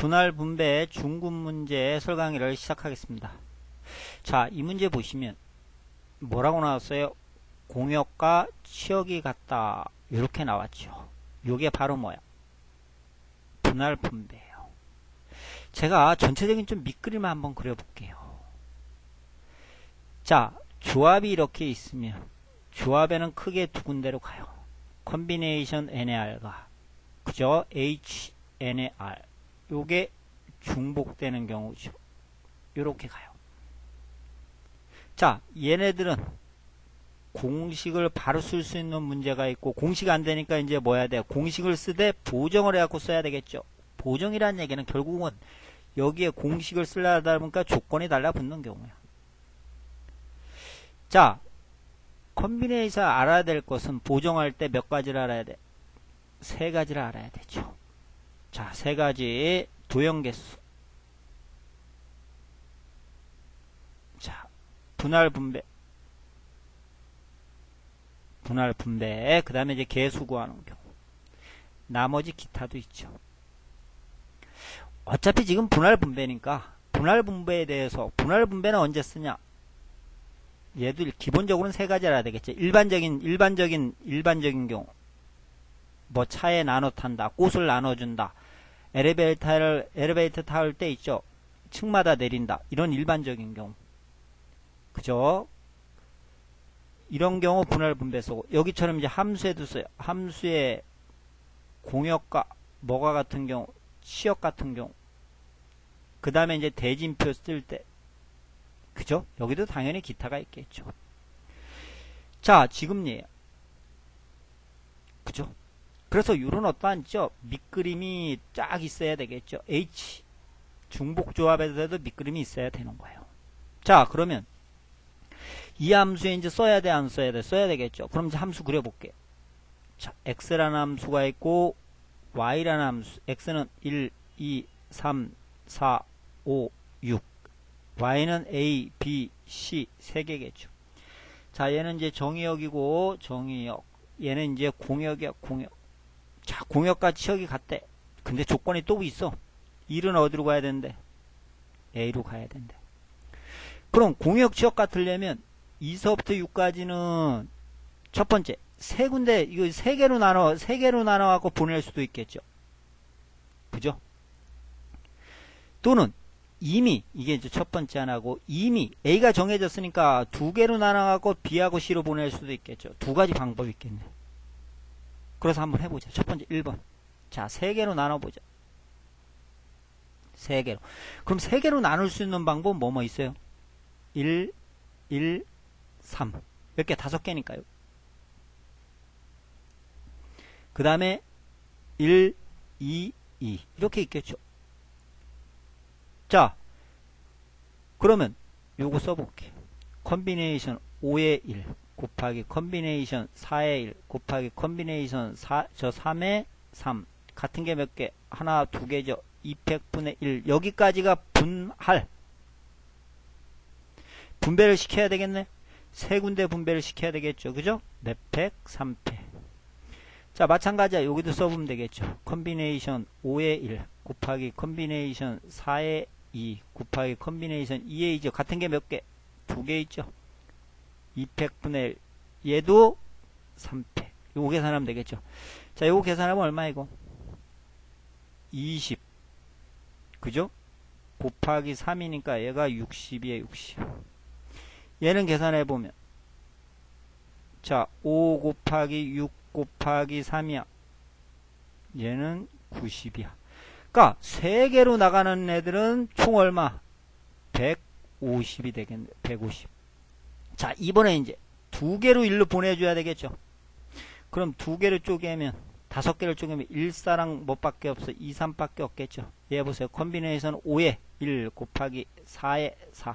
분할 분배 중급 문제 설 강의를 시작하겠습니다. 자, 이 문제 보시면 뭐라고 나왔어요? 공역과 치역이 같다. 이렇게 나왔죠. 요게 바로 뭐야? 분할 분배예요. 제가 전체적인 좀 밑그림을 한번 그려볼게요. 자, 조합이 이렇게 있으면 조합에는 크게 두 군데로 가요. 컨비네이션 NAR과 그죠? HNAR 요게 중복되는 경우죠. 요렇게 가요. 자, 얘네들은 공식을 바로 쓸 수 있는 문제가 있고 공식 안 되니까 이제 뭐 해야 돼? 공식을 쓰되 보정을 해갖고 써야 되겠죠. 보정이라는 얘기는 결국은 여기에 공식을 쓰려다 보니까 조건이 달라붙는 경우야. 자, 컨비네이션 알아야 될 것은 보정할 때 몇 가지를 알아야 돼? 세 가지를 알아야 되죠. 자, 세 가지 도형계수. 자, 분할 분배. 분할 분배. 그 다음에 이제 개수 구하는 경우. 나머지 기타도 있죠. 어차피 지금 분할 분배니까 분할 분배에 대해서 분할 분배는 언제 쓰냐? 얘들 기본적으로는 세 가지 알아야 되겠죠. 일반적인 일반적인 일반적인 경우 뭐 차에 나눠 탄다, 꽃을 나눠준다, 엘리베이터를 엘리베이터 타올 때 있죠. 층마다 내린다. 이런 일반적인 경우, 그죠? 이런 경우 분할 분배 쓰고 여기처럼 이제 함수에도 써요. 함수의 공역과 뭐가 같은 경우, 치역 같은 경우. 그 다음에 이제 대진표 쓸 때, 그죠? 여기도 당연히 기타가 있겠죠. 자, 지금이에요. 그래서 이런 어떠한 죠 밑그림이 쫙 있어야 되겠죠. H 중복 조합에서도 밑그림이 있어야 되는 거예요. 자, 그러면 이 함수에 이제 써야 돼, 안 써야 돼? 써야 되겠죠. 그럼 이제 함수 그려볼게. 자, x라는 함수가 있고 y라는 함수. x는 1, 2, 3, 4, 5, 6. y는 a, b, c 세 개겠죠. 자, 얘는 이제 정의역이고 정의역. 얘는 이제 공역이야, 공역. 자, 공역과 치역이 같대. 근데 조건이 또 있어. 1은 어디로 가야 되는데? A로 가야 된대. 그럼 공역 치역 같으려면 2서부터 6까지는 첫 번째 세 군데 이거 세 개로 나눠 세 개로 나눠 갖고 보낼 수도 있겠죠. 그죠? 또는 이미 이게 이제 첫 번째 하나고 이미 A가 정해졌으니까 두 개로 나눠 갖고 B하고 C로 보낼 수도 있겠죠. 두 가지 방법이 있겠네. 그래서 한번 해보자. 첫 번째 1번. 자, 세 개로 나눠보자. 세 개로. 그럼 세 개로 나눌 수 있는 방법 뭐뭐 있어요? 1, 1, 3. 몇 개? 다섯 개니까요. 그 다음에 1, 2, 2. 이렇게 있겠죠. 자, 그러면 요거 써볼게. 컨비네이션 5의 1. 곱하기 컨비네이션 4의 1 곱하기 컨비네이션 4, 저 3의 3 같은 게 몇 개? 하나, 두 개죠. 200분의 1 여기까지가 분할 분배를 시켜야 되겠네. 세 군데 분배를 시켜야 되겠죠. 그죠? 몇팩? 3패. 자, 마찬가지야. 여기도 써보면 되겠죠. 컨비네이션 5의 1 곱하기 컨비네이션 4의 2 곱하기 컨비네이션 2의 2죠. 같은 게 몇 개? 두 개 있죠. 200분의 1 얘도 3패. 요거 계산하면 되겠죠? 자 요거 계산하면 얼마 이거? 20 그죠? 곱하기 3이니까 얘가 60이에요 60 얘는 계산해보면. 자 5 곱하기 6 곱하기 3이야. 얘는 90이야. 그러니까 3개로 나가는 애들은 총 얼마? 150이 되겠네 150 자, 이번에 이제 두 개로 일로 보내줘야 되겠죠. 그럼 두 개를 쪼개면 다섯 개를 쪼개면 1, 4랑 뭐밖에 없어? 2, 3밖에 없겠죠. 얘 보세요. 컨비네이션 5에 1 곱하기 4에 4.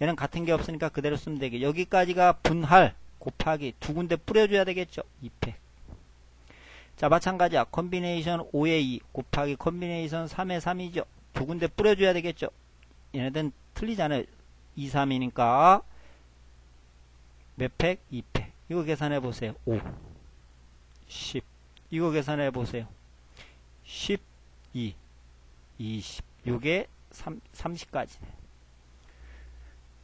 얘는 같은 게 없으니까 그대로 쓰면 되게. 여기까지가 분할 곱하기 두 군데 뿌려줘야 되겠죠. 2팩. 자, 마찬가지야. 컨비네이션 5에 2 곱하기 컨비네이션 3에 3이죠. 두 군데 뿌려줘야 되겠죠. 얘네들은 틀리잖아요. 2, 3이니까 몇 팩? 2팩. 이거 계산해 보세요. 5. 10. 이거 계산해 보세요. 12. 20. 요게 3, 30까지네.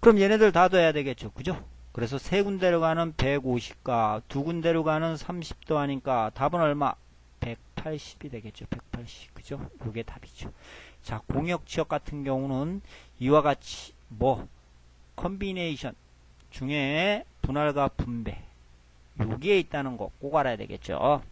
그럼 얘네들 다 둬야 되겠죠. 그죠? 그래서 세 군데로 가는 150과 두 군데로 가는 30도 하니까 답은 얼마? 180이 되겠죠. 180. 그죠? 요게 답이죠. 자, 공역 지역 같은 경우는 이와 같이 뭐 컨비네이션 중에 분할과 분배 여기에 있다는 거 꼭 알아야 되겠죠.